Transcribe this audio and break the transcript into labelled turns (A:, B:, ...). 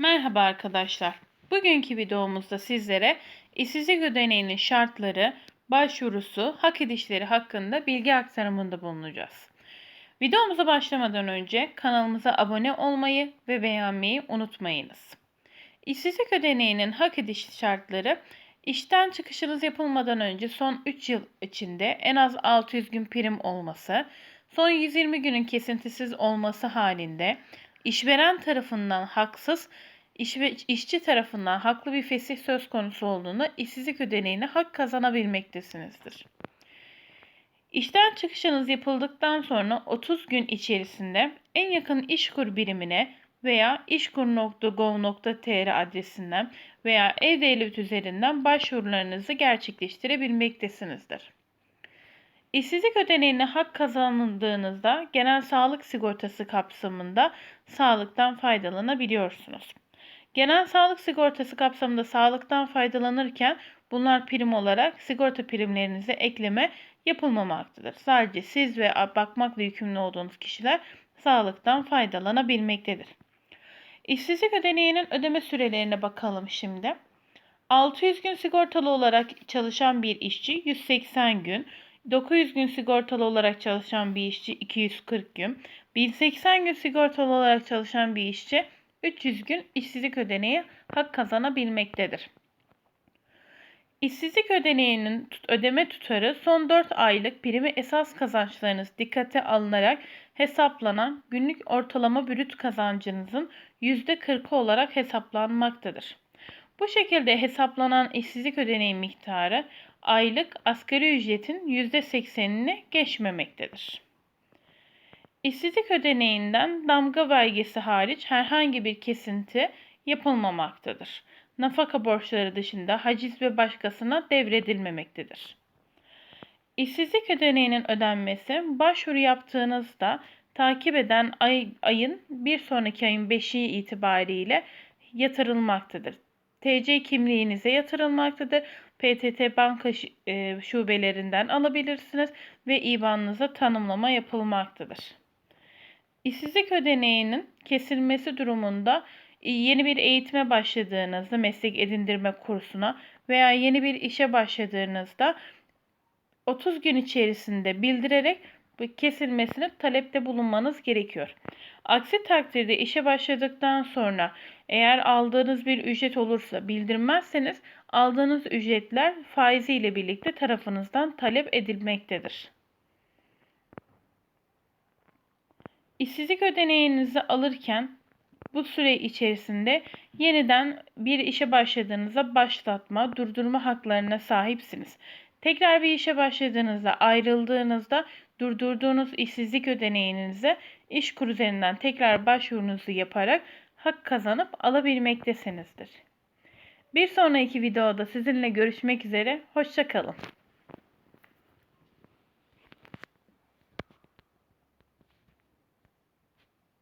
A: Merhaba arkadaşlar. Bugünkü videomuzda sizlere işsizlik ödeneğinin şartları, başvurusu, hak edişleri hakkında bilgi aktarımında bulunacağız. Videomuza başlamadan önce kanalımıza abone olmayı ve beğenmeyi unutmayınız. İşsizlik ödeneğinin hak ediş şartları işten çıkışınız yapılmadan önce son 3 yıl içinde en az 600 gün prim olması, son 120 günün kesintisiz olması halinde işveren tarafından haksız, iş ve işçi tarafından haklı bir fesih söz konusu olduğunda işsizlik ödeneğine hak kazanabilmektesinizdir. İşten çıkışınız yapıldıktan sonra 30 gün içerisinde en yakın işkur birimine veya işkur.gov.tr adresinden veya e-devlet üzerinden başvurularınızı gerçekleştirebilmektesinizdir. İşsizlik ödeneğine hak kazandığınızda genel sağlık sigortası kapsamında sağlıktan faydalanabiliyorsunuz. Genel sağlık sigortası kapsamında sağlıktan faydalanırken bunlar prim olarak sigorta primlerinize ekleme yapılmamaktadır. Sadece siz ve bakmakla yükümlü olduğunuz kişiler sağlıktan faydalanabilmektedir. İşsizlik ödeneğinin ödeme sürelerine bakalım şimdi. 600 gün sigortalı olarak çalışan bir işçi 180 gün, 900 gün sigortalı olarak çalışan bir işçi 240 gün, 1080 gün sigortalı olarak çalışan bir işçi 300 gün işsizlik ödeneği hak kazanabilmektedir. İşsizlik ödeneğinin ödeme tutarı son 4 aylık primi esas kazançlarınız dikkate alınarak hesaplanan günlük ortalama brüt kazancınızın %40'ı olarak hesaplanmaktadır. Bu şekilde hesaplanan işsizlik ödeneği miktarı aylık asgari ücretin %80'ini geçmemektedir. İşsizlik ödeneğinden damga vergisi hariç herhangi bir kesinti yapılmamaktadır. Nafaka borçları dışında haciz ve başkasına devredilmemektedir. İşsizlik ödeneğinin ödenmesi başvuru yaptığınızda takip eden ay, ayın bir sonraki ayın 5'i itibariyle yatırılmaktadır. TC kimliğinize yatırılmaktadır. PTT banka e, şubelerinden alabilirsiniz ve IBAN'ınıza tanımlama yapılmaktadır. İşsizlik ödeneğinin kesilmesi durumunda e, yeni bir eğitime başladığınızda meslek edindirme kursuna veya yeni bir işe başladığınızda 30 gün içerisinde bildirerek kesilmesini talepte bulunmanız gerekiyor. Aksi takdirde işe başladıktan sonra eğer aldığınız bir ücret olursa bildirmezseniz aldığınız ücretler faizi ile birlikte tarafınızdan talep edilmektedir. İşsizlik ödeneğinizi alırken bu süre içerisinde yeniden bir işe başladığınızda başlatma, durdurma haklarına sahipsiniz. Tekrar bir işe başladığınızda, ayrıldığınızda durdurduğunuz işsizlik ödeneğinize iş kur üzerinden tekrar başvurunuzu yaparak hak kazanıp alabilmektesinizdir. Bir sonraki videoda sizinle görüşmek üzere, hoşçakalın.